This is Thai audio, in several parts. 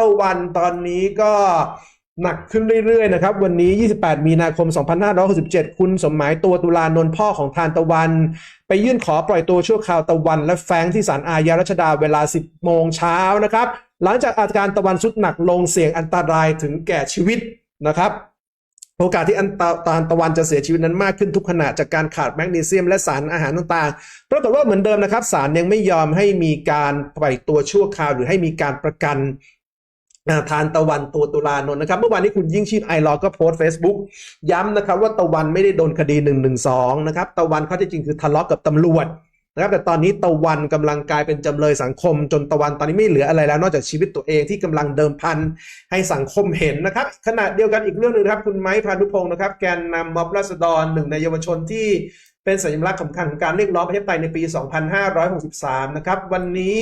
ตะวันตอนนี้ก็หนักขึ้นเรื่อยๆนะครับ วันนี้ 28 มีนาคม 2567 คุณสมหมายตัวตุลานนท์พ่อของทานตะวัน ไปยื่นขอปล่อยตัวชั่วคราวตะวัน และแฟงที่ศาลอาญารัชดาเวลา 10 โมงเช้านะครับ หลังจากอาการตะวันสุดหนักลงเสี่ยงอันตรายถึงแก่ชีวิตนะครับ โอกาสที่อันตาตานตะวันจะเสียชีวิตนั้นมากขึ้นทุกขณะจากการขาดแมกนีเซียมและสารอาหารต่างๆปรากฏว่าเหมือนเดิมนะครับศาลยังไม่ยอมให้มีการปล่อยตัวชั่วคราวหรือให้มีการประกัน ทานตะวันตัวตุลานนท์นะครับ เมื่อวานนี้คุณยิ่งชีพไอรอก็โพสต์ Facebook ย้ำนะครับว่าตะวันไม่ได้โดนคดี1นึนะครับ ตะวันเขาที่จริงคือทะเลาะกับตำรวจนะครับแต่ตอนนี้ตะวันกำลังกลายเป็นจำเลยสังคม จนตะวันตอนนี้ไม่เหลืออะไรแล้ว นอกจากชีวิตตัวเองที่กำลังเดิมพันให้สังคมเห็นนะครับขณะเดียวกันอีกเรื่องหนึ่งนะครับ คุณไม้พานุพงศ์นะครับ แกนนำม็อบราษฎรหนึ่งในเยาวชนที่ เป็นสัญลักษณ์สำคัญของการเรียกร้องประชาธิปไตยในปี 2563 นะครับ วันนี้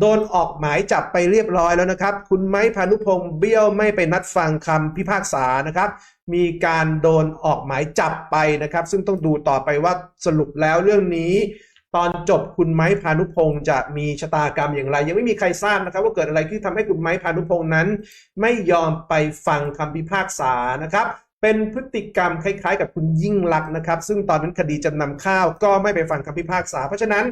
โดนออกหมายจับไปเรียบร้อยแล้วนะครับ คุณไม้พานุพงศ์เบี้ยวไม่ไปนัดฟังคำพิพากษานะครับ มีการโดนออกหมายจับไปนะครับ ซึ่งต้องดูต่อไปว่าสรุปแล้วเรื่องนี้ ตอนจบคุณไม้พานุพงศ์จะมีชะตากรรมอย่างไร ยังไม่มีใครทราบนะครับ ว่าเกิดอะไรที่ทำให้คุณไม้พานุพงศ์นั้น ไม่ยอมไปฟังคำพิพากษานะครับ เป็นพฤติกรรมคล้ายๆ กับคุณยิ่งลักษณ์นะครับ ซึ่งตอนนั้นคดีจำนำข้าวก็ไม่ไปฟังคำพิพากษา เพราะฉะนั้น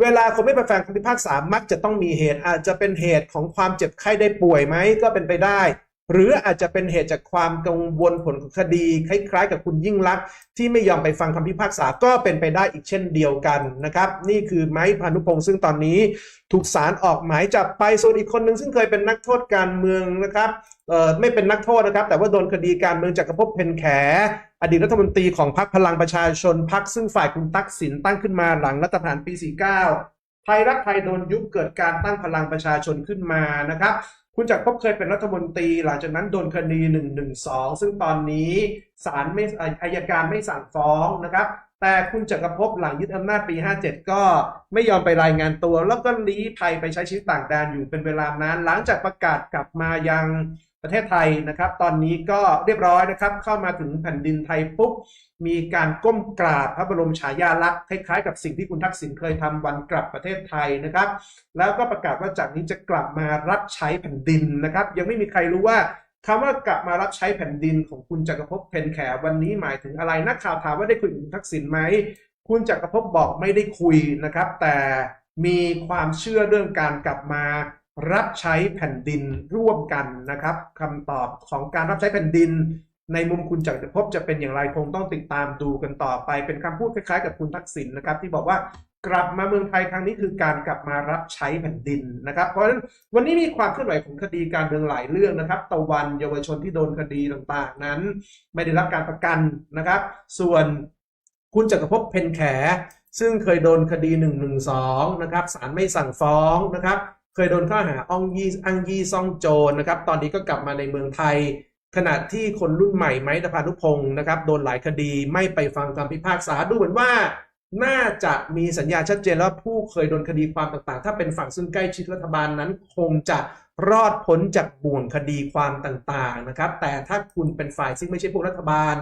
เวลาคนไม่ไปฟังคำพิพากษามักจะต้องมีเหตุอาจจะเป็นเหตุของความเจ็บไข้ได้ป่วยไหมก็เป็นไปได้ หรืออาจจะเป็นเหตุจากความกังวลผลของคดี คล้ายๆ กับคุณยิ่งลักษณ์ที่ไม่ยอมไปฟังคำพิพากษาก็เป็นไปได้อีกเช่นเดียวกันนะครับ นี่คือไม้พานุพงศ์ซึ่งตอนนี้ถูกศาลออกหมายจับไปส่วนอีกคนหนึ่งซึ่งเคยเป็นนักโทษการเมืองนะครับเอ่อไม่เป็นนักโทษนะครับ แต่ว่าโดนคดีการเมืองจากกรภพเพนแข อดีตรัฐมนตรีของพรรคพลังประชาชนพรรคซึ่งฝ่ายคุณตั๊กสินตั้งขึ้นมาหลังรัฐประหารปี 49ไทยรักไทยโดนยุบเกิดการตั้งพลังประชาชนขึ้นมานะครับ คุณจักรภพเคยเป็นรัฐมนตรี หลังจากนั้นโดนคดี1นึซึ่งตอนนี้ศาลไม่อายการไม่สั่งฟ้องนะครับ แต่คุณจักรภพหลังยึดอำนาจปี 57 ก็ไม่ยอมไปรายงานตัว แล้วก็ลี้ภัยไปใช้ชีวิตต่างแดนอยู่เป็นเวลานาน หลังจากประกาศกลับมายัง ประเทศไทยนะครับ ตอนนี้ก็เรียบร้อยนะครับ เข้ามาถึงแผ่นดินไทยปุ๊บมีการก้มกราบพระบรมฉายาลักษณ์คล้ายๆกับสิ่งที่คุณทักษิณเคยทำวันกลับประเทศไทยนะครับ แล้วก็ประกาศว่าจากนี้จะกลับมารับใช้แผ่นดินนะครับ ยังไม่มีใครรู้ว่าคำว่ากลับมารับใช้แผ่นดินของคุณจักรภพเพนแขวันนี้หมายถึงอะไรนักข่าวถามว่าได้คุยกับคุณทักษิณไหมคุณจักรภพบอกไม่ได้คุยนะครับ แต่มีความเชื่อเรื่องการกลับมา รับใช้แผ่นดินร่วมกันนะครับคำตอบของการรับใช้แผ่นดิน ในมุมคุณจักรภพจะเป็นอย่างไรคงต้องติดตามดูกันต่อไป เป็นคำพูดคล้ายๆกับคุณทักษิณนะครับ ที่บอกว่ากลับมาเมืองไทยครั้งนี้คือการกลับมารับใช้แผ่นดินนะครับ เพราะฉะนั้นวันนี้มีความเคลื่อนไหวของคดีการเมืองหลายเรื่องนะครับ ตะวันเยาวชนที่โดนคดีต่างๆ นั้น ไม่ได้รับการประกันนะครับ ส่วนคุณจักรภพเพนแข ซึ่งเคยโดนคดี1นึนะครับศาลไม่สั่งฟ้องนะครับ เคยโดนข้อหาอ้องยี่อ้างยี่ซ่องโจรนะครับ ตอนนี้ก็กลับมาในเมืองไทย ขณะที่คนรุ่นใหม่ไม้ตพานุพงศ์นะครับ โดนหลายคดีไม่ไปฟังคำพิพากษาดูเหมือนว่า น่าจะมีสัญญาชัดเจนแล้วผู้เคยโดนคดีความต่างๆ ถ้าเป็นฝั่งซึ่งใกล้ชิดรัฐบาลนั้น คงจะรอดพ้นจากบ่วงคดีความต่างๆนะครับ แต่ถ้าคุณเป็นฝ่ายซึ่งไม่ใช่พวกรัฐบาล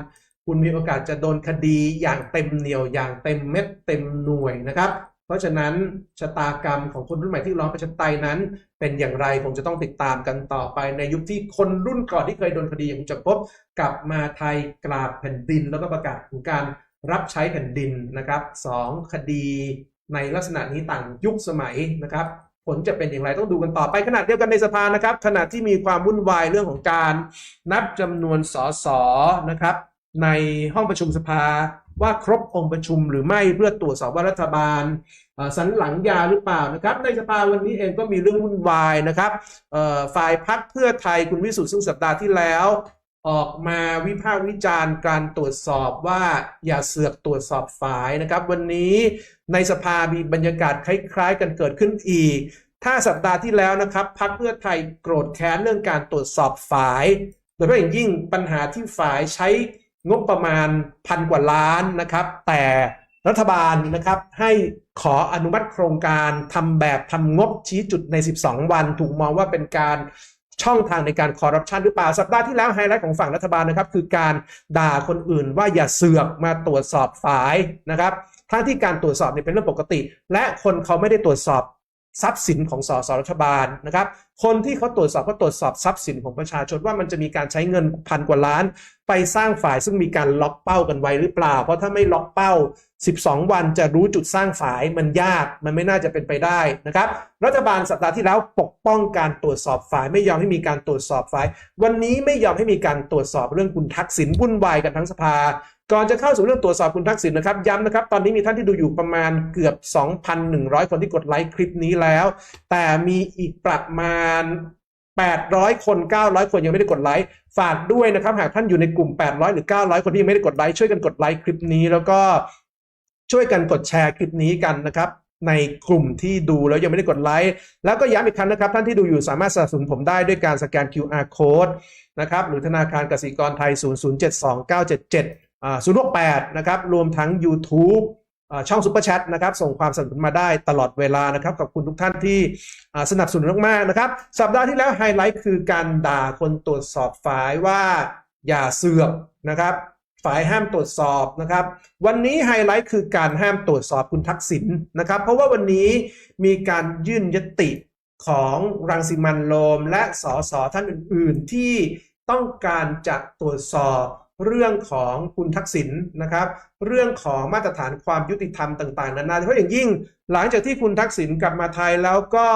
คุณมีโอกาสจะโดนคดีอย่างเต็มเหนียวอย่างเต็มเม็ดเต็มหน่วยนะครับ เพราะฉะนั้นชะตากรรมของคนรุ่นใหม่ที่ร้องประชาธิปไตยนั้น เป็นอย่างไรคงจะต้องติดตามกันต่อไปในยุคที่คนรุ่นก่อนที่เคยโดนคดีอย่างคุณจักรภพกลับมาไทยกราบแผ่นดิน แล้วก็ประกาศถึงการรับใช้แผ่นดินนะครับสองคดีในลักษณะนี้ต่างยุคสมัยนะครับ ผลจะเป็นอย่างไรต้องดูกันต่อไปขณะเดียวกันในสภานะครับขณะที่มีความวุ่นวายเรื่องของการนับจำนวนสสนะครับ ในห้องประชุมสภา ว่าครบองค์ประชุมหรือไม่เพื่อตรวจสอบว่ารัฐบาลสันหลังยาหรือเปล่านะครับ ในสภาวันนี้เองก็มีเรื่องวุ่นวายนะครับฝ่ายพักเพื่อไทยคุณวิสุทธิ์ซึ่งสัปดาห์ที่แล้ว ออกมาวิพากษ์วิจารณ์การตรวจสอบว่าอย่าเสือกตรวจสอบฝ่ายนะครับ วันนี้ในสภามีบรรยากาศคล้ายๆ กันเกิดขึ้นอีก ถ้าสัปดาห์ที่แล้วนะครับพักเพื่อไทยโกรธแค้นเรื่องการตรวจสอบฝ่ายโดยเฉพาะอย่างยิ่งปัญหาที่ฝ่ายใช้ งบประมาณพันกว่าล้านนะครับ แต่รัฐบาลนะครับให้ขออนุมัติโครงการทำแบบทำงบชี้จุดใน 12 วัน ถูกมองว่าเป็นการช่องทางในการคอร์รัปชันหรือเปล่า สัปดาห์ที่แล้วไฮไลท์ของฝั่งรัฐบาลนะครับ คือการด่าคนอื่นว่าอย่าเสือกมาตรวจสอบฝ่ายนะครับทั้งที่การตรวจสอบเนี่ยเป็นเรื่องปกติ และคนเขาไม่ได้ตรวจสอบ ทรัพย์สินของสสรัฐบาลนะครับ คนที่เขาตรวจสอบเขาตรวจสอบทรัพย์สินของประชาชนว่ามันจะมีการใช้เงินพันกว่าล้าน ไปสร้างฝ่ายซึ่งมีการล็อกเป้ากันไว้หรือเปล่า เพราะถ้าไม่ล็อกเป้า 12 วันจะรู้จุดสร้างฝ่ายมันยากมันไม่น่าจะเป็นไปได้นะครับ รัฐบาลสัปดาห์ที่แล้วปกป้องการตรวจสอบฝ่ายไม่ยอมให้มีการตรวจสอบฝ่าย วันนี้ไม่ยอมให้มีการตรวจสอบเรื่องคุณทักษิณวุ่นวายกันทั้งสภาก่อนจะเข้าสู่เรื่องตรวจสอบคุณทักษิณนะครับย้ำนะครับ ตอนนี้มีท่านที่ดูอยู่ประมาณเกือบ 2,100 คนที่กดไลค์คลิปนี้แล้ว แต่มีอีกประมาณ 800 คน 900 คนยังไม่ได้กดไลค์ฝากด้วยนะครับ หากท่านอยู่ในกลุ่ม 800 หรือ 900 คนที่ยังไม่ได้กดไลค์ช่วยกันกดไลค์คลิปนี้ แล้วก็ช่วยกันกดแชร์คลิปนี้กันนะครับในกลุ่มที่ดูแล้วยังไม่ได้กดไลค์ แล้วก็ย้ำอีกครั้งนะครับ ท่านที่ดูอยู่สามารถสนับสนุนผมได้ด้วยการสแกน QR code นะครับ หรือธนาคารกสิกรไทย 0072977 อ่า068นะครับรวมทั้ง YouTube ช่องซุปเปอร์แชทนะครับส่งความสนับสนุนมาได้ตลอดเวลานะครับขอบคุณทุกท่านที่สนับสนุนมากๆนะครับ สัปดาห์ที่แล้วไฮไลท์คือการด่าคนตรวจสอบฝ่ายว่าอย่าเสือกนะครับฝ่ายห้ามตรวจสอบนะครับ วันนี้ไฮไลท์คือการห้ามตรวจสอบคุณทักษิณนะครับ เพราะว่าวันนี้มีการยื่นยติของรังสิมันโรมและสสท่านอื่น ๆ ที่ต้องการจะตรวจสอบ เรื่องของคุณทักษิณนะครับ เรื่องของมาตรฐานความยุติธรรมต่างๆนานาเฉพาะอย่างยิ่งหลังจากที่คุณทักษิณกลับมาไทยแล้วก็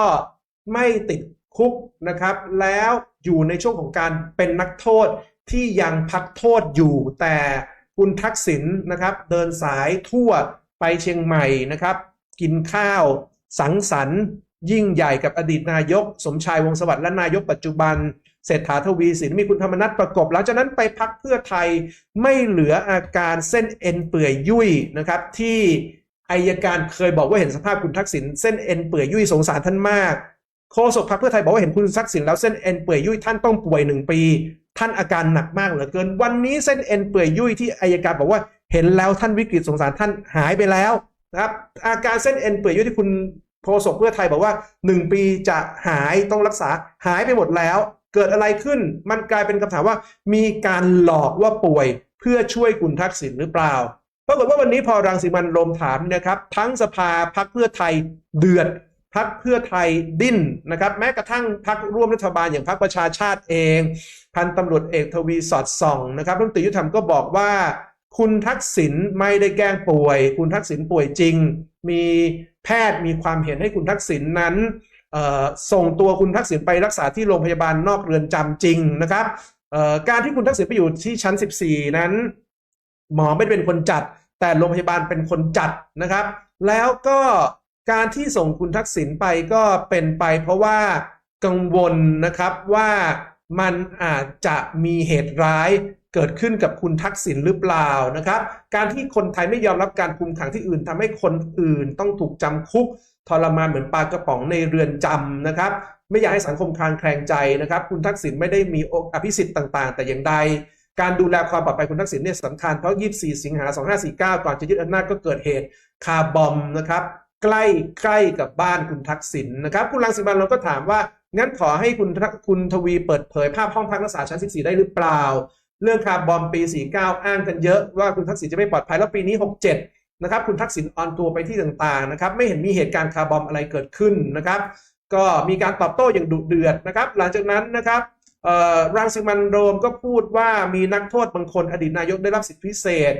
ไม่ติดคุกนะครับ แล้วอยู่ในช่วงของการเป็นนักโทษที่ยังพักโทษอยู่ แต่คุณทักษิณนะครับ เดินสายทั่วไปเชียงใหม่นะครับ กินข้าวสังสรรค์ ยิ่งใหญ่กับอดีตนายก สมชายวงสวัสดิ์และนายกปัจจุบัน เศรษฐาทวีสินมีคุณธรรมนัฐประกบ หลังจากนั้นไปพักเพื่อไทยไม่เหลืออาการเส้นเอ็นเปื่อยยุ่ยนะครับ ที่อายการเคยบอกว่าเห็นสภาพคุณทักษิณเส้นเอ็นเปื่อยยุ่ยสงสารท่านมากโฆษกพรรคเพื่อไทยบอกว่าเห็นคุณทักษิณแล้วเส้นเอ็นเปื่อยยุ่ยท่านต้องป่วยหนึ่งปี ท่านอาการหนักมากเหลือเกิน วันนี้เส้นเอ็นเปื่อยยุ่ยที่อายการบอกว่าเห็นแล้วท่านวิกฤตสงสารท่านหายไปแล้วนะครับอาการเส้นเอ็นเปื่อยยุ่ยที่คุณโฆษกเพื่อไทยบอกว่า 1 ปีจะหายต้องรักษาหายไปหมดแล้ว เกิดอะไรขึ้น มันกลายเป็นคำถามว่า มีการหลอกว่าป่วยเพื่อช่วยคุณทักษิณหรือเปล่าปรากฏว่าวันนี้พอรังสิมันต์โรมถามนะครับ ทั้งสภาพักเพื่อไทยเดือดพักเพื่อไทยดิ้นนะครับ แม้กระทั่งพักร่วมรัฐบาลอย่างพักประชาชาติเอง พันตำรวจเอกทวีสอดส่องนะครับรัฐมนตรียุติธรรมก็บอกว่า คุณทักษิณไม่ได้แกล้งป่วย คุณทักษิณป่วยจริง มีแพทย์มีความเห็นให้คุณทักษิณนั้น ส่งตัวคุณทักษิณไปรักษาที่โรงพยาบาลนอกเรือนจำจริงนะครับการที่คุณทักษิณไปอยู่ที่ชั้น 14 นั้น หมอไม่เป็นคนจัด แต่โรงพยาบาลเป็นคนจัดนะครับ แล้วก็การที่ส่งคุณทักษิณไปก็เป็นไปเพราะว่ากังวลนะครับว่ามันอาจจะมีเหตุร้ายเกิดขึ้นกับคุณทักษิณหรือเปล่านะครับ การที่คนไทยไม่ยอมรับการคุมขังที่อื่นทำให้คนอื่นต้องถูกจำคุก ทรมานเหมือนปลากระป๋องในเรือนจำนะครับ ไม่อยากให้สังคมคลางแคลงใจนะครับ คุณทักษิณไม่ได้มีอภิสิทธิ์ต่างๆ แต่อย่างใด การดูแลความปลอดภัยคุณทักษิณเนี่ยสำคัญเพราะ 24 สิงหา 2549 ก่อนจะยึดอำนาจก็เกิดเหตุคาร์บอมนะครับ ใกล้ใกล้กับบ้านคุณทักษิณนะครับ คุณรังสิมันเราก็ถามว่างั้นขอให้คุณทักคุณทวีเปิดเผยภาพห้องพักรักษาชั้น 14 ได้หรือเปล่า เรื่องคาร์บอมปี 49 อ้างกันเยอะว่าคุณทักษิณจะไม่ปลอดภัยแล้วปีนี้ 67 นะครับคุณทักษิณออนทัวร์ไปที่ต่างๆนะครับไม่เห็นมีเหตุการณ์คาร์บอมอะไรเกิดขึ้นนะครับ ก็มีการตอบโต้อย่างดุเดือดนะครับหลังจากนั้นนะครับรังสิมันโรมก็พูดว่ามีนักโทษบางคนอดีตนายกได้รับสิทธิพิเศษ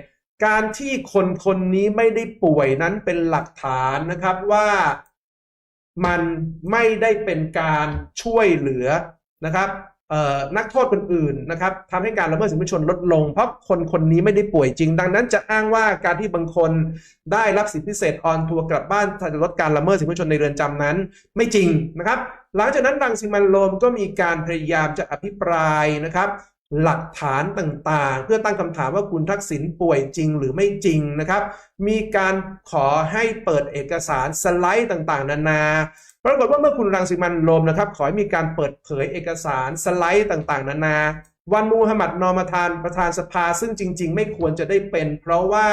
การที่คนคนนี้ไม่ได้ป่วยนั้นเป็นหลักฐานนะครับว่ามันไม่ได้เป็นการช่วยเหลือนะครับ นักโทษคนอื่นนะครับทำให้การละเมิดสิทธิมนุษยชนลดลง เพราะคนคนนี้ไม่ได้ป่วยจริง ดังนั้นจะอ้างว่าการที่บางคนได้รับสิทธิพิเศษออนทัวร์กลับบ้านจะลดการละเมิดสิทธิมนุษยชนในเรือนจำนั้น ไม่จริงนะครับ หลังจากนั้นรังสิมันโรมก็มีการพยายามจะอภิปรายนะครับหลักฐานต่างๆ เพื่อตั้งคำถามว่าคุณทักษิณป่วยจริงหรือไม่จริงนะครับ มีการขอให้เปิดเอกสารสไลด์ต่างๆ นานา ปรากฏว่าเมื่อคุณรังสิมันโรมนะครับ ขอให้มีการเปิดเผยเอกสารสไลด์ต่างๆ นานา วันมูฮัมหมัดนอมาทานประธานสภาซึ่งจริง ๆ ไม่ควรจะได้เป็น เพราะว่า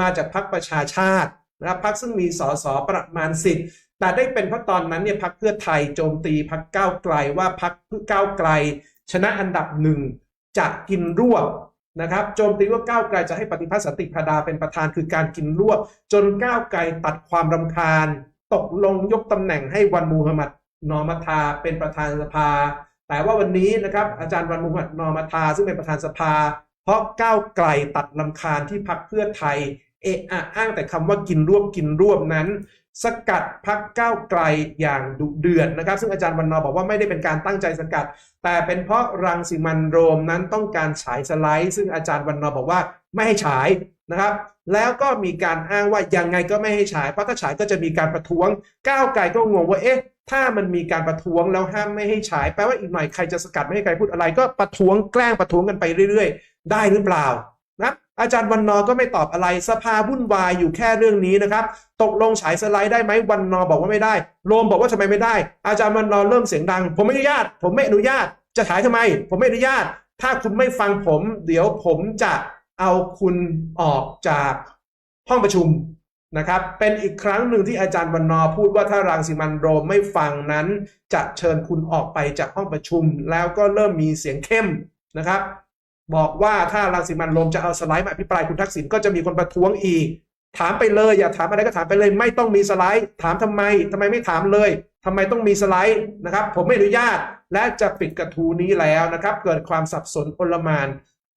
มาจากพรรคประชาชาตินะครับพรรคซึ่งมีสสประมาณสิบแต่ได้เป็นเพราะตอนนั้นเนี่ยพรรคเพื่อไทยโจมตีพรรคก้าวไกลว่าพรรคก้าวไกล ชนะอันดับหนึ่งจะกินรวบนะครับโจมตีว่าก้าวไกลจะให้ปฏิพัฒน์สันติพาดาเป็นประธานคือการกินรวบ จนก้าวไกลตัดความรำคาญ ตกลงยกตำแหน่งให้วันมูฮัมหมัดนอมัทาเป็นประธานสภา แต่ว่าวันนี้นะครับอาจารย์วันมูฮัมหมัดนอมัทาซึ่งเป็นประธานสภา เพราะก้าวไกลตัดลำคาญที่พักเพื่อไทยเอะอะอ้างแต่คำว่ากินรวบกินรวบนั้น สกัดพักก้าวไกลอย่างดุเดือดนะครับ ซึ่งอาจารย์วันนอบอกว่าไม่ได้เป็นการตั้งใจสกัด แต่เป็นเพราะรังสิมันโรมนั้นต้องการฉายสไลด์ ซึ่งอาจารย์วันนอบอกว่าไม่ให้ฉายนะครับ แล้วก็มีการอ้างว่ายังไงก็ไม่ให้ฉายเพราะถ้าฉายก็จะมีการประท้วง ก้าวไกลก็งงว่าเอ๊ะถ้ามันมีการประท้วงแล้วห้ามไม่ให้ฉายแปลว่าอีกหน่อยใครจะสกัดไม่ให้ใครพูดอะไร ก็ประท้วงแกล้งประท้วงกันไปเรื่อย ๆ ได้หรือเปล่านะอาจารย์วันนอก็ไม่ตอบอะไรสภาวุ่นวายอยู่แค่เรื่องนี้นะครับ ตกลงฉายสไลด์ได้ไหมวันนอบอกว่าไม่ได้โรมบอกว่าทำไมไม่ได้ อาจารย์วันนอเริ่มเสียงดัง ผมไม่อนุญาต ผมไม่อนุญาต จะฉายทำไม ผมไม่อนุญาต ถ้าคุณไม่ฟังผม เดี๋ยวผมจะ เอาคุณออกจากห้องประชุมนะครับ เป็นอีกครั้งหนึ่งที่อาจารย์วันนอพูดว่าถ้ารังสิมันโรมไม่ฟังนั้น จะเชิญคุณออกไปจากห้องประชุม แล้วก็เริ่มมีเสียงเข้มนะครับ บอกว่าถ้ารังสิมันโรมจะเอาสไลด์มาอภิปรายคุณทักษิณก็จะมีคนประท้วงอีก ถามไปเลยอย่าถามอะไรก็ถามไปเลย ไม่ต้องมีสไลด์ ถามทำไมทำไมไม่ถามเลยทำไมต้องมีสไลด์นะครับ ผมไม่อนุญาตและจะปิดกระทู้นี้แล้วนะครับ เกิดความสับสนโอลมาน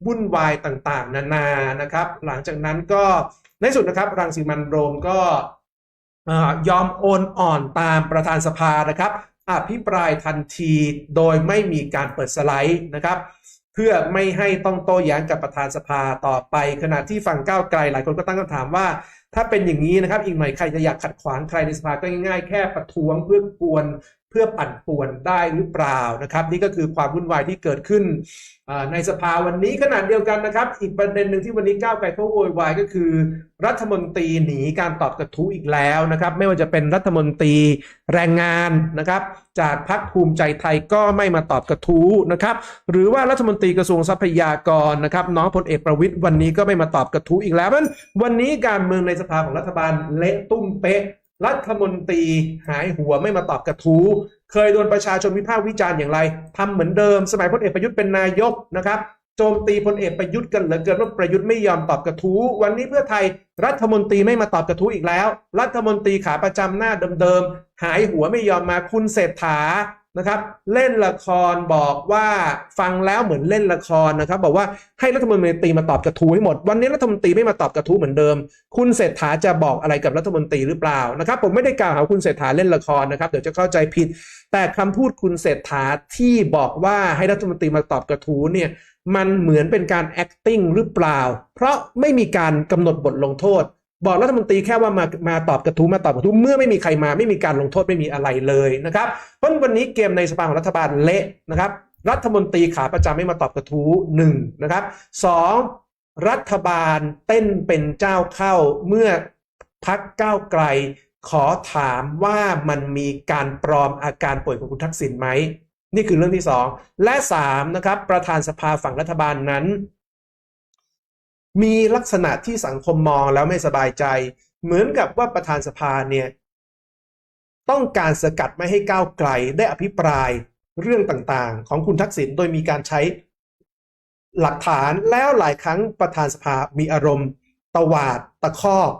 วุ่นวายต่างๆ นานานะครับ หลังจากนั้นก็ในสุดนะครับรังสิมันโรมก็ยอมโอนอ่อนตามประธานสภานะครับอภิปรายทันทีโดยไม่มีการเปิดสไลด์นะครับ เพื่อไม่ให้ต้องโต้แย้งกับประธานสภาต่อไป ขณะที่ฝั่งก้าวไกลหลายคนก็ตั้งคำถามว่า ถ้าเป็นอย่างนี้นะครับอีกหน่อยใครจะอยากขัดขวางใครในสภาก็ง่ายๆ แค่ประท้วงเพื่อกวน เพื่อปั่นป่วนได้หรือเปล่านะครับ นี่ก็คือความวุ่นวายที่เกิดขึ้นในสภาวันนี้ขนาดเดียวกันนะครับ อีกประเด็นหนึ่งที่วันนี้ก้าวไกลเขาโวยวายก็คือ รัฐมนตรีหนีการตอบกระทู้อีกแล้วนะครับ ไม่ว่าจะเป็นรัฐมนตรีแรงงานนะครับ จากพรรคภูมิใจไทยก็ไม่มาตอบกระทู้นะครับ หรือว่ารัฐมนตรีกระทรวงทรัพยากรนะครับ น้องพลเอกประวิตยวันนี้ก็ไม่มาตอบกระทู้อีกแล้วเพราะฉะนั้นวันนี้การเมืองในสภาของรัฐบาลเละตุ้มเป๊ะ รัฐมนตรีหายหัวไม่มาตอบกระทู้เคยโดนประชาชนวิพากษ์วิจารณ์อย่างไรทำเหมือนเดิม สมัยพลเอกประยุทธ์เป็นนายกนะครับโจมตีพลเอกประยุทธ์กันเหลือเกินว่าประยุทธ์ไม่ยอมตอบกระทู้ วันนี้เพื่อไทยรัฐมนตรีไม่มาตอบกระทู้อีกแล้ว รัฐมนตรีขาประจำหน้าเดิมๆหายหัวไม่ยอมมาคุณเศรษฐา นะครับเล่นละครบอกว่าฟังแล้วเหมือนเล่นละครนะครับ บอกว่าให้รัฐมนตรีมาตอบกระทู้ให้หมด วันนี้รัฐมนตรีไม่มาตอบกระทู้เหมือนเดิม คุณเศรษฐาจะบอกอะไรกับรัฐมนตรีหรือเปล่านะครับ ผมไม่ได้กล่าวหาคุณเศรษฐาเล่นละครนะครับเดี๋ยวจะเข้าใจผิด แต่คำพูดคุณเศรษฐาที่บอกว่าให้รัฐมนตรีมาตอบกระทู้เนี่ยมันเหมือนเป็นการ acting หรือเปล่า เพราะไม่มีการกำหนดบทลงโทษ บอกรัฐมนตรีแค่ว่ามามาตอบกระทู้มาตอบกระทู้เมื่อไม่มีใครมาไม่มีการลงโทษไม่มีอะไรเลยนะครับเพราะวันนี้เกมในสภาของรัฐบาลเละนะครับ รัฐมนตรีขาประจำไม่มาตอบกระทู้หนึ่งนะครับสองรัฐบาลเต้นเป็นเจ้าเข้าเมื่อพักก้าวไกล ขอถามว่ามันมีการปลอมอาการป่วยของคุณทักษิณไหมนี่คือเรื่องที่สองและสามนะครับประธานสภาฝั่งรัฐบาลนั้น มีลักษณะที่สังคมมองแล้วไม่สบายใจ เหมือนกับว่าประธานสภาเนี่ยต้องการสกัดไม่ให้ก้าวไกลได้อภิปรายเรื่องต่างๆ ของคุณทักษิณโดยมีการใช้หลักฐานแล้วหลายครั้งประธานสภามีอารมณ์ตวาดตะคอก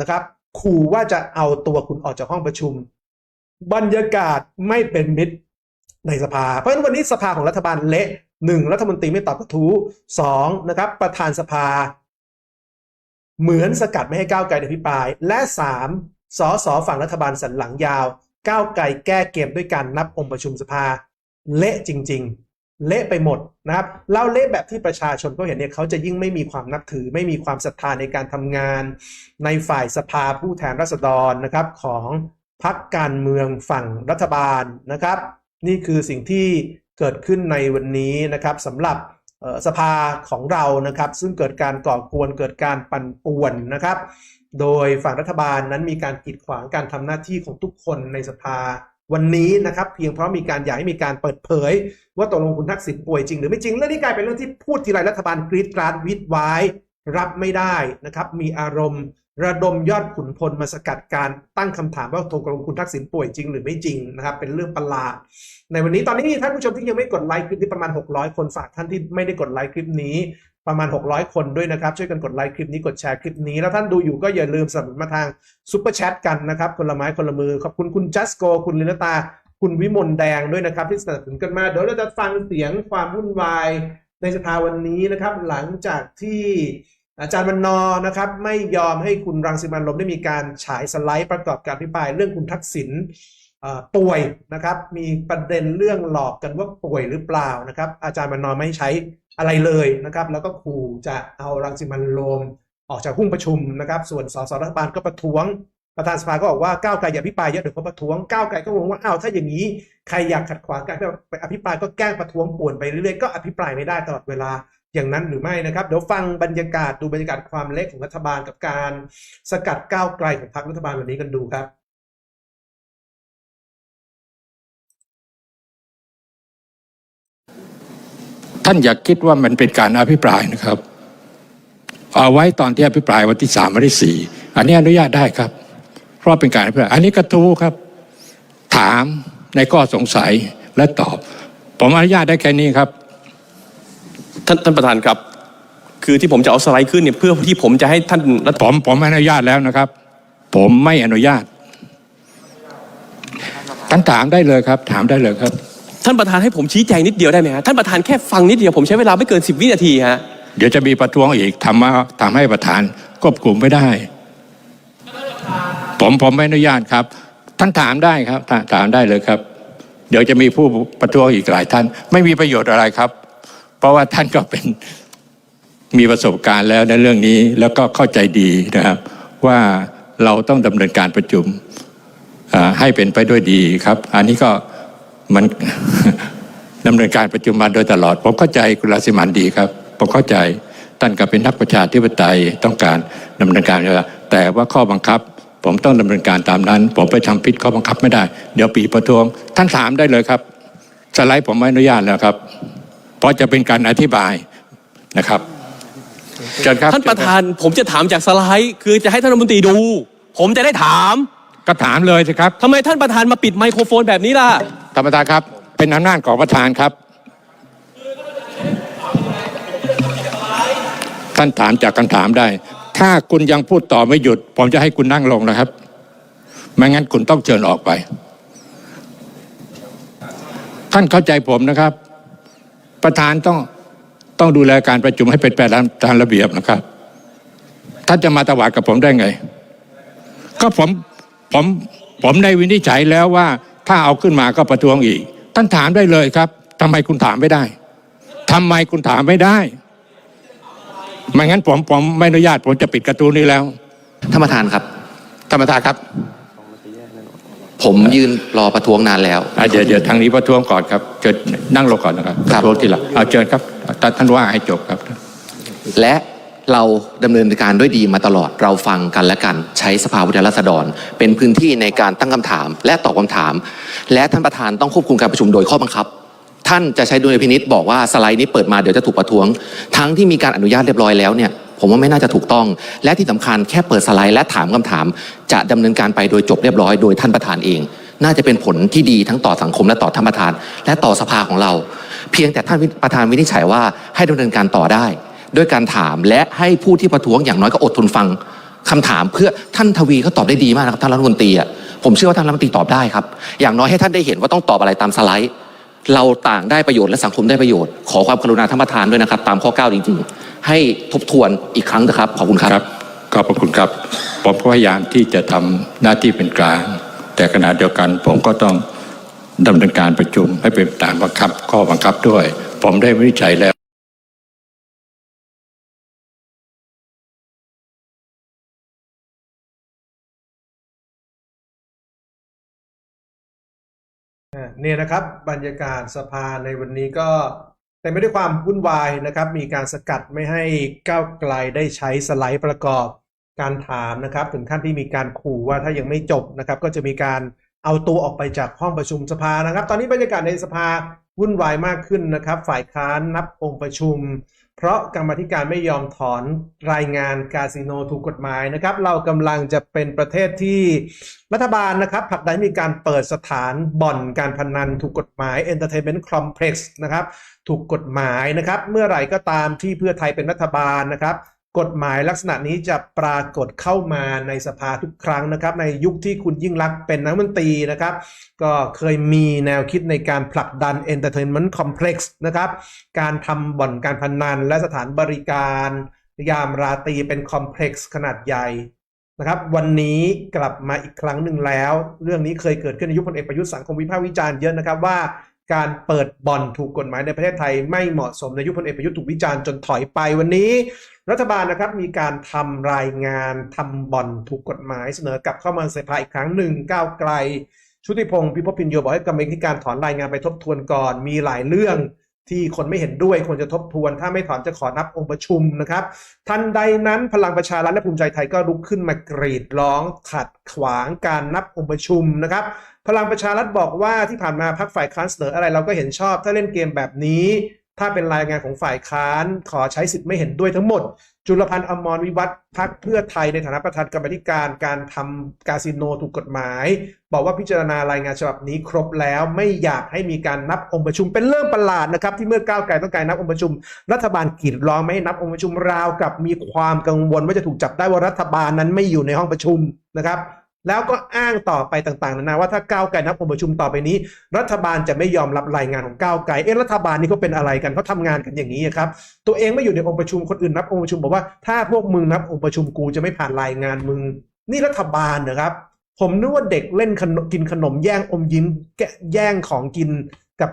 นะครับขู่ว่าจะเอาตัวคุณออกจากห้องประชุม บรรยากาศไม่เป็นมิตรในสภา เพราะฉะนั้นวันนี้สภาของรัฐบาลเละ หนึ่งรัฐมนตรีไม่ตอบกระทู้สองนะครับประธานสภา เหมือนสกัดไม่ให้ก้าวไกลอภิปราย และสามสสฝั่งรัฐบาลสันหลังยาว ก้าวไกลแก้เกมด้วยการนับองค์ประชุมสภา เละจริง ๆ เละไปหมดนะครับแล้วเละแบบที่ประชาชนเขาเห็นเนี่ยเขาจะยิ่งไม่มีความนับถือ ไม่มีความศรัทธาในการทำงาน ในฝ่ายสภาผู้แทนราษฎรนะครับของพรรคการเมืองฝั่งรัฐบาลนะครับ นี่คือสิ่งที่ เกิดขึ้นในวันนี้นะครับสำหรับสภาของเรานะครับซึ่งเกิดการก่อกวนเกิดการปั่นป่วนนะครับ โดยฝั่งรัฐบาลนั้นมีการกีดขวางการทำหน้าที่ของทุกคนในสภาวันนี้นะครับเพียงเพราะมีการอยากให้มีการเปิดเผย ว่าตกลงคุณทักษิณป่วยจริงหรือไม่จริงเรื่องนี้กลายเป็นเรื่องที่พูดทีไรรัฐบาลกรีดกราดวิดไว้รับไม่ได้นะครับมีอารมณ์ ระดมยอดขุนพลมาสกัดการตั้งคำถามว่าตกลงคุณทักษิณป่วยจริงหรือไม่จริงนะครับ เป็นเรื่องประหลาด ในวันนี้ตอนนี้ท่านผู้ชมที่ยังไม่กดไลค์คลิปนี้ประมาณ 600 คนฝากท่านที่ไม่ได้กดไลค์คลิปนี้ประมาณ 600 คนด้วยนะครับ ช่วยกันกดไลค์คลิปนี้กดแชร์คลิปนี้ แล้วท่านดูอยู่ก็อย่าลืมสนับสนุนมาทางซุปเปอร์แชทกันนะครับคนละไม้คนละมือขอบคุณคุณจัสโกคุณลินตา คุณวิมลแดงด้วยนะครับ ที่สนับสนุนกันมาเดี๋ยวเราจะฟังเสียงความวุ่นวายในสภาวันนี้นะครับ หลังจากที่ อาจารย์วันนอนะครับไม่ยอมให้คุณรังสิมันต์โรมได้มีการฉายสไลด์ประกอบการอภิปรายเรื่องคุณทักษิณป่วยนะครับ มีประเด็นเรื่องหลอกกันว่าป่วยหรือเปล่านะครับ อาจารย์มันนอไม่ใช้อะไรเลยนะครับ แล้วก็ขู่จะเอารังสิมันต์โรมออกจากห้องประชุมนะครับ ส่วนสสรัฐบาลก็ประท้วงประธานสภาก็บอกว่าก้าวไกลอย่าอภิปรายเยอะเดี๋ยวเขาประท้วงก้าวไกลก็งงว่าอ้าวถ้าอย่างนี้ใครอยากขัดขวางการไปอภิปรายก็แกล้งประท้วงป่วนไปเรื่อยๆก็อภิปรายไม่ได้ตลอดเวลา อย่างนั้นหรือไม่นะครับ เดี๋ยวฟังบรรยากาศดูบรรยากาศความเล็กของรัฐบาลกับการสกัดก้าวไกลของพรรครัฐบาลวันนี้กันดูครับท่านอย่าคิดว่ามันเป็นการอภิปรายนะครับ เอาไว้ตอนที่อภิปรายวันที่สามวันที่สี่อันนี้อนุญาตได้ครับ เพราะเป็นการอภิปรายอันนี้กระทู้ครับ ถามในข้อสงสัยและตอบ ผมอนุญาตได้แค่นี้ครับ ท่านท่านประธานครับ คือที่ผมจะเอาสไลด์ขึ้นเนี่ยเพื่อที่ผมจะให้ท่านรัฐผมผมอนุญาตแล้วนะครับ ผมไม่อนุญาตท่านถามได้เลยครับ ถามได้เลยครับ ท่านประธานให้ผมชี้แจงนิดเดียวได้ไหมฮะท่านประธานแค่ฟังนิดเดียวผมใช้เวลาไม่เกิน10วินาทีฮะเดี๋ยวจะมีประท้วงอีกทำมาทำให้ประธานควบคุมไม่ได้ ผมผมไม่อนุญาตครับ ท่านถามได้ครับถาถามได้เลยครับ เดี๋ยวจะมีผู้ประท้วงอีกหลายท่าน ไม่มีประโยชน์อะไรครับ เพราะว่าท่านก็เป็นมีประสบการณ์แล้วในเรื่องนี้แล้วก็เข้าใจดีนะครับ ว่าเราต้องดำเนินการประชุมให้เป็นไปด้วยดีครับ อันนี้ก็มันดำเนินการประชุมมาโดยตลอด ผมเข้าใจคุณรังสิมันดีครับ ผมเข้าใจท่านก็เป็นนักประชาธิปไตยต้องการดำเนินการแต่ว่าข้อบังคับ ผมต้องดำเนินการตามนั้น ผมไปทำผิดข้อบังคับไม่ได้ เดี๋ยวปีประท้วง ท่านถามได้เลยครับ สไลด์ผมไม่อนุญาตแล้วครับ เพราะจะเป็นการอธิบายนะครับเชิญครับท่านประธานผมจะถามจากสไลด์ คือจะให้ท่านรัฐมนตรีดู ผมจะได้ถามก็ถามเลยสิครับทำไมท่านประธานมาปิดไมโครโฟนแบบนี้ล่ะท่านประธานครับ เป็นอำนาจของประธานครับ ท่านถามจากคำถามได้ ถ้าคุณยังพูดต่อไม่หยุด ผมจะให้คุณนั่งลงนะครับไม่งั้นคุณต้องเชิญออกไป ท่านเข้าใจผมนะครับ ประธานต้องต้องดูแลการประชุมให้เป็นไปตามตามระเบียบนะครับท่านจะมาตวาดกับผมได้ไง ก็ผมผมผมได้วินิจฉัยแล้วว่า ถ้าเอาขึ้นมาก็ประท้วงอีก ท่านถามได้เลยครับทำไมคุณถามไม่ได้ทำไมคุณถามไม่ได้ไม่งั้นผมผมไม่อนุญาตผมจะปิดการะตูนนี้แล้วท่านประธานครับท่านประธานครับ ผมยืนรอประท้วงนานแล้ว อะเดี๋ยวเดี๋ยวทางนี้ประท้วงก่อนครับเชิญนั่งลงก่อนนะครับคปรับ ระท้วงทีหลังเอาเชิญครับท่านท่านว่าให้จบครับ และเราดำเนินการด้วยดีมาตลอดเราฟังกันและกันใช้สภาผู้แทนราษฎร เป็นพื้นที่ในการตั้งคำถาม และตอบคำถาม และท่านประธานต้องควบคุมการประชุมโดยข้อบังคับ ท่านจะใช้ดุลยพินิษบอกว่าสไลด์นี้เปิดมาเดี๋ยวจะถูกประท้วง ทั้งที่มีการอนุญาตเรียบร้อยแล้วเนี่ย ผมว่าไม่น่าจะถูกต้อง และที่สำคัญแค่เปิดสไลด์และถามคำถาม จะดำเนินการไปโดยจบเรียบร้อยโดยท่านประธานเอง น่าจะเป็นผลที่ดีทั้งต่อสังคมและต่อท่านประธาน และต่อสภาของเรา เพียงแต่ท่านประธานวินิจฉัยว่าให้ดำเนินการต่อได้ ด้วยการถามและให้ผู้ที่ประท้วงอย่างน้อยก็อดทนฟังคำถามเพื่อท่านทวีเขาตอบได้ดีมากนะครับท่านรัฐมนตรีอะผมเชื่อว่าท่านรัฐมนตรีตอบได้ครับ อย่างน้อยให้ท่านได้เห็นว่าต้องตอบอะไรตามสไลด์ เราต่างได้ประโยชน์และสังคมได้ประโยชน์ ขอความกรุณาท่านประธานด้วยนะครับ ตามข้อ 9 จริงๆ ให้ทบทวนอีกครั้งนะครับ ขอบคุณครับครับขอบคุณครับ ผมพยายามที่จะทำหน้าที่เป็นกลาง แต่ขณะเดียวกันผมก็ต้องดำเนินการประชุมให้เป็นตามบังคับ ข้อบังคับด้วย ผมได้วินิจฉัยแล้ว เนี่ยนะครับบรรยากาศสภาในวันนี้ก็เต่ไม่ได้วยความวุ่นวายนะครับ มีการสกัดไม่ให้ก้าวไกลได้ใช้สไลด์ประกอบการถามนะครับ ถึงขั้นที่มีการขู่ว่าถ้ายังไม่จบนะครับ ก็จะมีการเอาตัวออกไปจากห้องประชุมสภานะครับ ตอนนี้บรรยากาศในสภาวุ่นวายมากขึ้นนะครับ ฝ่ายค้านนับองค์ประชุม เพราะกรรมธิการไม่ยอมถอนรายงานคาสิโนถูกกฎหมายนะครับ เรากำลังจะเป็นประเทศที่รัฐบาลนะครับผลักดันมีการเปิดสถานบ่อนการพนันถูกกฎหมาย Entertainment Complex นะครับ ถูกกฎหมายนะครับ เมื่อไหร่ก็ตามที่เพื่อไทยเป็นรัฐบาลนะครับ กฎหมายลักษณะนี้จะปรากฏเข้ามาในสภาทุกครั้งนะครับ ในยุคที่คุณยิ่งรักเป็นนักมนตรีนะครับ ก็เคยมีแนวคิดในการผลักดัน Entertainment Complex นะครับ การทำบ่อนการพนันและสถานบริการ ยามราตรีเป็นคอมเพล็กซ์ขนาดใหญ่นะครับวันนี้กลับมาอีกครั้งหนึ่งแล้ว เรื่องนี้เคยเกิดขึ้นในยุคพลเอกประยุทธ์สังคมวิพากษ์วิจารณ์เยอะนะครับว่า การเปิดบ่อนถูกกฎหมายในประเทศไทยไม่เหมาะสมในยุคพลเอกประยุทธ์ถูกวิจารณ์จนถอยไปวันนี้ รัฐบาลนะครับมีการทำรายงานทำบ่อนถูกกฎหมายเสนอกลับเข้ามาสภาอีกครั้งหนึ่งก้าวไกล ชุติพงศ์พิพพพินโยบอกให้กรรมธิการถอนรายงานไปทบทวนก่อน มีหลายเรื่อง ที่คนไม่เห็นด้วยควรจะทบทวน ถ้าไม่ถอนจะขอนับองค์ประชุมนะครับ ทันใดนั้นพลังประชารัฐและภูมิใจไทยก็ลุกขึ้นมากรีดร้องขัดขวางการนับองค์ประชุมนะครับ พลังประชารัฐบอกว่าที่ผ่านมาพักฝ่ายค้านเสนออะไรเราก็เห็นชอบ ถ้าเล่นเกมแบบนี้ ถ้าเป็นรายงานของฝ่ายค้านขอใช้สิทธิ์ไม่เห็นด้วยทั้งหมด จุลพันธ์อมรวิวัฒน์พักเพื่อไทยในฐานะประธานกรรมธิการการทำคาสิโนถูกกฎหมาย บอกว่าพิจารณารายงานฉบับนี้ครบแล้วไม่อยากให้มีการนับองค์ประชุมเป็นเรื่องประหลาดนะครับ ที่เมื่อก้าวไกลต้องการนับองค์ประชุม รัฐบาลกีดร้องไม่ให้นับองค์ประชุมราวกับมีความกังวลว่าจะถูกจับได้ว่ารัฐบาลนั้นไม่อยู่ในห้องประชุมนะครับ แล้วก็อ้างต่อไปต่างๆนานาว่าถ้าก้าวไกลนับองค์ประชุมต่อไปนี้ รัฐบาลจะไม่ยอมรับรายงานของก้าวไกลเอ๊ะรัฐบาลนี่เขาเป็นอะไรกันเขาทำงานกันอย่างนี้ครับตัวเองไม่อยู่ในองค์ประชุมคนอื่นนับองค์ประชุมบอกว่าถ้าพวกมึงนับองค์ประชุมกูจะไม่ผ่านรายงานมึง นี่รัฐบาลนะครับ ผมนึกว่าเด็กเล่นขนมกินขนมแย่งอมยิ้มแกแย่งของกินกับ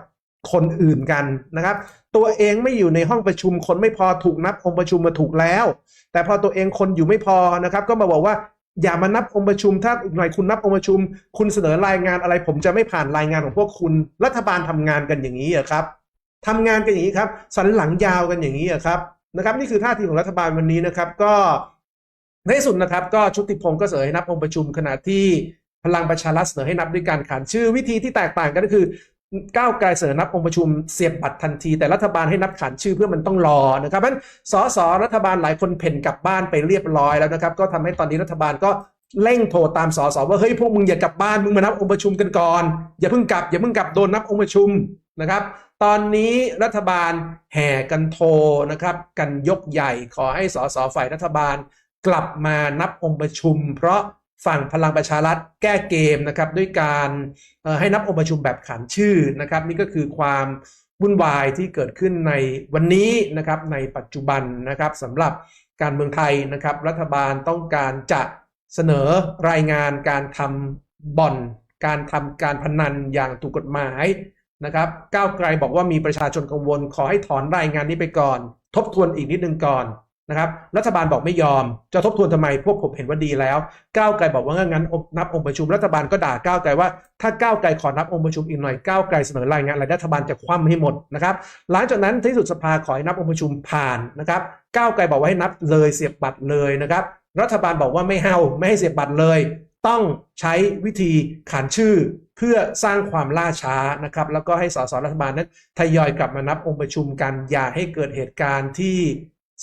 คนอื่นกันนะครับ ตัวเองไม่อยู่ในห้องประชุมคนไม่พอถูกนับองค์ประชุมมาถูกแล้ว แต่พอตัวเองคนอยู่ไม่พอนะครับ ก็มาบอกว่า อย่ามานับองค์ประชุม ถ้าอีกหน่อยคุณนับองค์ประชุม คุณเสนอรายงานอะไร ผมจะไม่ผ่านรายงานของพวกคุณ รัฐบาลทำงานกันอย่างนี้เหรอครับทำงานกันอย่างนี้ครับ สันหลังยาวกันอย่างนี้เหรอครับนะครับ นี่คือท่าทีของรัฐบาลวันนี้นะครับ ก็ในสุดนะครับ ก็ชุติพงศ์ก็เสนอให้นับองค์ประชุมขณะที่พลังประชารัฐเสนอให้นับด้วยการขานชื่อวิธีที่แตกต่างกันก็คือ ก้าวไกลเสนอนับองค์ประชุมเสียบบัตรทันที แต่รัฐบาลให้นับขานชื่อเพื่อมันต้องรอนะครับเพราะฉะนั้นสสรัฐบาลหลายคนเพ่นกลับบ้านไปเรียบร้อยแล้วนะครับ ก็ทำให้ตอนนี้รัฐบาลก็เร่งโทรตามสสว่าเฮ้ยพวกมึงอย่ากลับบ้านมึงมานับองค์ประชุมกันก่อนอย่าเพิ่งกลับอย่าเพิ่งกลับโดนนับองค์ประชุมนะครับ ตอนนี้รัฐบาลแห่กันโทรนะครับกันยกใหญ่ขอให้สสฝ่ายรัฐบาลกลับมานับองค์ประชุม เพราะ ฝั่งพลังประชารัฐแก้เกมนะครับด้วยการให้นับองค์ประชุมแบบขานชื่อนะครับ นี่ก็คือความวุ่นวายที่เกิดขึ้นในวันนี้นะครับในปัจจุบันนะครับสำหรับการเมืองไทยนะครับ รัฐบาลต้องการจะเสนอรายงานการทำบ่อน การทำการพนันอย่างถูกกฎหมายนะครับก้าวไกลบอกว่ามีประชาชนกังวล ขอให้ถอนรายงานนี้ไปก่อน ทบทวนอีกนิดนึงก่อน นะครับรัฐบาลบอกไม่ยอม จะทบทวนทำไมพวกผมเห็นว่าดีแล้ว ก้าวไกลบอกว่างั้นนับองค์ประชุมรัฐบาลก็ด่าก้าวไกลว่าถ้าก้าวไกลขอนับองค์ประชุมอีกหน่อยก้าวไกลเสนอรายงานอะไรรัฐบาลจะคว่ำให้หมดนะครับหลังจากนั้นที่สุดสภาขอให้นับองค์ประชุมผ่านนะครับก้าวไกลบอกว่าให้นับเลยเสียบบัตรเลยนะครับรัฐบาลบอกว่าไม่เอาไม่ให้เสียบบัตรเลย ต้องใช้วิธีขานชื่อเพื่อสร้างความล่าช้านะครับแล้วก็ให้สสรัฐบาลนั้นทยอยกลับมานับองค์ประชุมกันอย่าให้เกิดเหตุการณ์ที่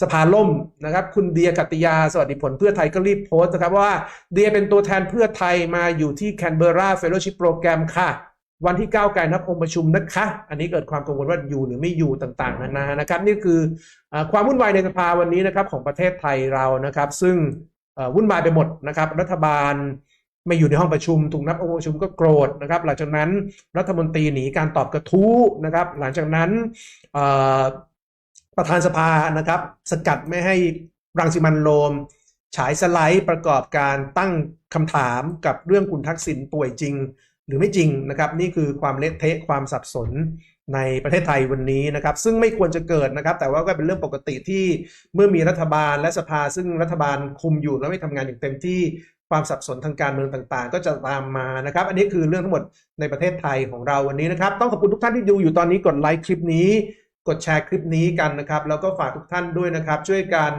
สภาล่มนะครับคุณเดียกัตติยาสวัสดิผลเพื่อไทยก็รีบโพสต์นะครับว่าเดียเป็นตัวแทนเพื่อไทยมาอยู่ที่แคนเบราเฟโลชิพโปรแกรมค่ะ วันที่ก้าไกลนับองค์ประชุมนะคะ อันนี้เกิดความกังวลว่าอยู่หรือไม่อยู่ต่างๆนานานะครับ นี่คือความวุ่นวายในสภาวันนี้นะครับของประเทศไทยเรานะครับ ซึ่งวุ่นวายไปหมดนะครับ รัฐบาลไม่อยู่ในห้องประชุมถูกนับองค์ประชุมก็โกรธนะครับ หลังจากนั้นรัฐมนตรีหนีการตอบกระทู้นะครับ หลังจากนั้น ประธานสภานะครับ สกัดไม่ให้รังสิมันโรม ฉายสไลด์ประกอบการตั้งคำถามกับเรื่องคุณทักษิณป่วยจริง หรือไม่จริงนะครับ นี่คือความเละเทะความสับสนในประเทศไทยวันนี้นะครับ ซึ่งไม่ควรจะเกิดนะครับ แต่ว่าก็เป็นเรื่องปกติที่เมื่อมีรัฐบาลและสภา ซึ่งรัฐบาลคุมอยู่แล้วไม่ทำงานอย่างเต็มที่ความสับสนทางการเมืองต่างๆ ก็จะตามมานะครับ อันนี้คือเรื่องทั้งหมดในประเทศไทยของเราวันนี้นะครับ ต้องขอบคุณทุกท่านที่ดูอยู่ตอนนี้กดไลค์คลิปนี้ กดแชร์คลิปนี้กันนะครับ แล้วก็ฝากทุกท่านด้วยนะครับ ช่วยกัน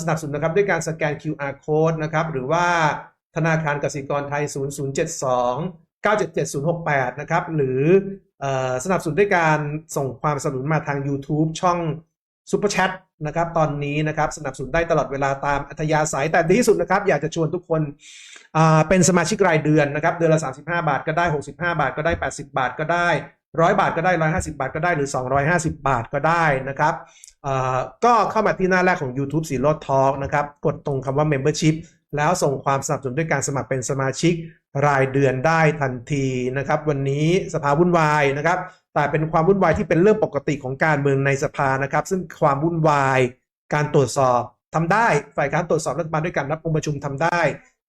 สนับสนุนนะครับด้วยการสแกน QR code นะครับหรือว่าธนาคารกสิกรไทย 0072 977 068 นะครับ หรืออสนับสนุนด้วยการส่งความสนับสนุนมาทาง YouTube ช่องซูเปอร์แชทนะครับ ตอนนี้นะครับสนับสนุนได้ตลอดเวลาตามอัธยาศัย แต่ที่สุดนะครับ อยากจะชวนทุกคนเป็นสมาชิกรายเดือนนะครับ เดือนละ 35 บาทก็ได้ 65 บาทก็ได้ 80 บาทก็ได้ 100บาทก็ได้150บาทก็ได้หรือ 250 บาทก็ได้นะครับก็เข้ามาที่หน้าแรกของ YouTube สีโรดทอ l k นะครับ กดตรงคำว่า Membership แล้วส่งความสนับสนุนด้วยการสมัครเป็นสมาชิกรายเดือนได้ทันทีนะครับ วันนี้สภาวุ่นวายนะครับ แต่เป็นความวุ่นวายที่เป็นเรื่องปกติของการเมืองในสภานะครับ ซึ่งความวุ่นวายการตรวจสอบทำได้ ฝ่ายการตรวจสอบรัฐบาลด้วยการนับองค์ประชุมทำได้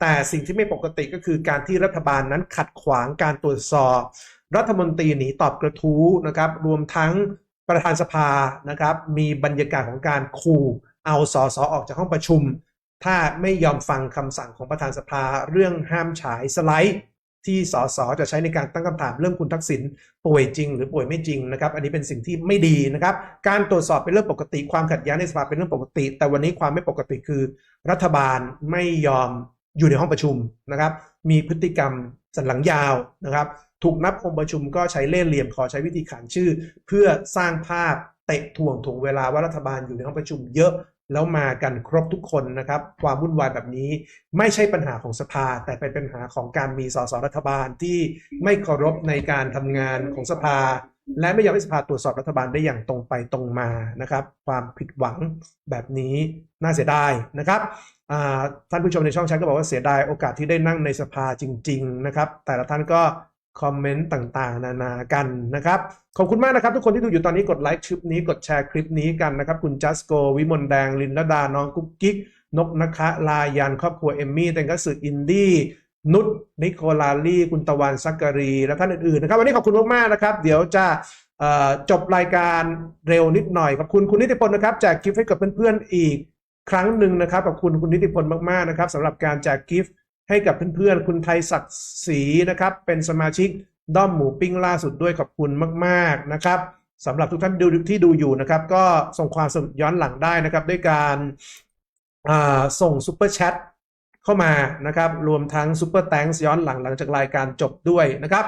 แต่สิ่งที่ไม่ปกติก็คือการที่รัฐบาลนั้นขัดขวางการตรวจสอบ รัฐมนตรีหนีตอบกระทู้นะครับ รวมทั้งประธานสภานะครับ มีบรรยากาศของการขู่เอาสอสอออกจากห้องประชุม ถ้าไม่ยอมฟังคำสั่งของประธานสภาเรื่องห้ามฉายสไลด์ ที่สสจะใช้ในการตั้งคำถามเรื่องคุณทักษิณป่วยจริง หรือป่วยไม่จริงนะครับ อันนี้เป็นสิ่งที่ไม่ดีนะครับ การตรวจสอบเป็นเรื่องปกติความขัดแย้งในสภาเป็นเรื่องปกติ แต่วันนี้ความไม่ปกติคือ รัฐบาลไม่ยอม อยู่ในห้องประชุมนะครับ มีพฤติกรรมสันหลังยาวนะครับ ถูกนับองค์ประชุมก็ใช้เล่ห์เหลี่ยมขอใช้วิธีขานชื่อ เพื่อสร้างภาพเตะถ่วงถ่วงเวลาว่ารัฐบาลอยู่ในห้องประชุมเยอะแล้วมากันครบทุกคนนะครับ ความวุ่นวายแบบนี้ไม่ใช่ปัญหาของสภา แต่เป็นปัญหาของการมีสสรัฐบาลที่ไม่เคารพในการทำงานของสภา และไม่ยอมให้สภาตรวจสอบรัฐบาลได้อย่างตรงไปตรงมานะครับ ความผิดหวังแบบนี้น่าเสียดายนะครับ ท่านผู้ชมในช่องแชทก็บอกว่าเสียดายโอกาสที่ได้นั่งในสภาจริง ๆ นะครับ แต่ละท่านก็คอมเมนต์ต่างๆ นานากันนะครับ ขอบคุณมากนะครับ ทุกคนที่ดูอยู่ตอนนี้กดไลค์คลิปนี้กดแชร์คลิปนี้กันนะครับ คุณจัสโก วิมลแดง ลินลดา น้องกุ๊กกิ๊ก นกนะคะลายัน ครอบครัวเอมมี่แตงกัสสึอินดี้นุชนิโคลาลี่ คุณตะวันซักการี และท่านอื่นๆนะครับ วันนี้ขอบคุณมากๆนะครับ เดี๋ยวจะจบรายการเร็วนิดหน่อยขอบคุณคุณนิติพลนะครับแจกกิฟต์ให้กับเพื่อนๆอีก ครั้งหนึ่งนะครับขอบคุณคุณนิติพลมากๆนะครับสำหรับการแจกกิฟต์ให้กับเพื่อนๆ คุณไทยศักดิ์ศรีนะครับ เป็นสมาชิกด้อมหมูปิ้งล่าสุดด้วยขอบคุณมากๆนะครับสำหรับทุกท่านดูที่ดูอยู่นะครับ ก็ส่งความสนุกย้อนหลังได้นะครับ ด้วยการาส่งซูเปอร์แชทเข้ามานะครับ รวมทั้งซูเปอร์แตงย้อนหลังหลังจากรายการจบด้วยนะครับ